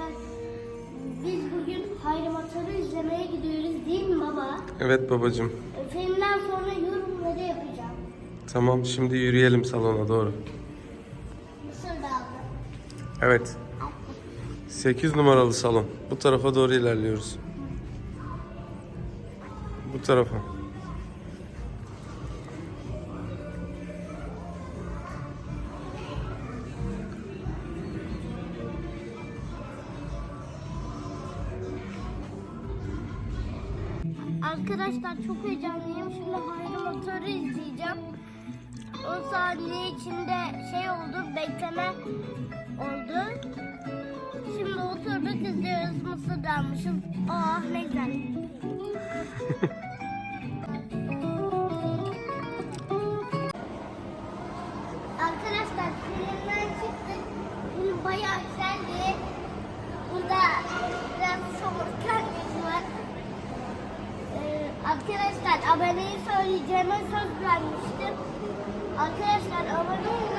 arkadaşlar biz bugün Hayri Motor'u izlemeye gidiyoruz değil mi baba? Evet babacığım. Filmden sonra yorumları yapacağım. Tamam şimdi yürüyelim salona doğru. Mısır da aldım. Evet. 8 numaralı salon. Bu tarafa doğru ilerliyoruz. Bu tarafa. Arkadaşlar çok heyecanlıyım. Şimdi Hayri Motor'u izleyeceğim. O saniye içinde şey oldu, bekleme oldu. Şimdi oturduk izliyoruz, mısır da almışız. Oh ne güzel. Arkadaşlar filmden çıktık. Film bayağı güzeldi. Burada arkadaşlar aboneyi söyleyeceğime söz vermiştim. Arkadaşlar abone olmayı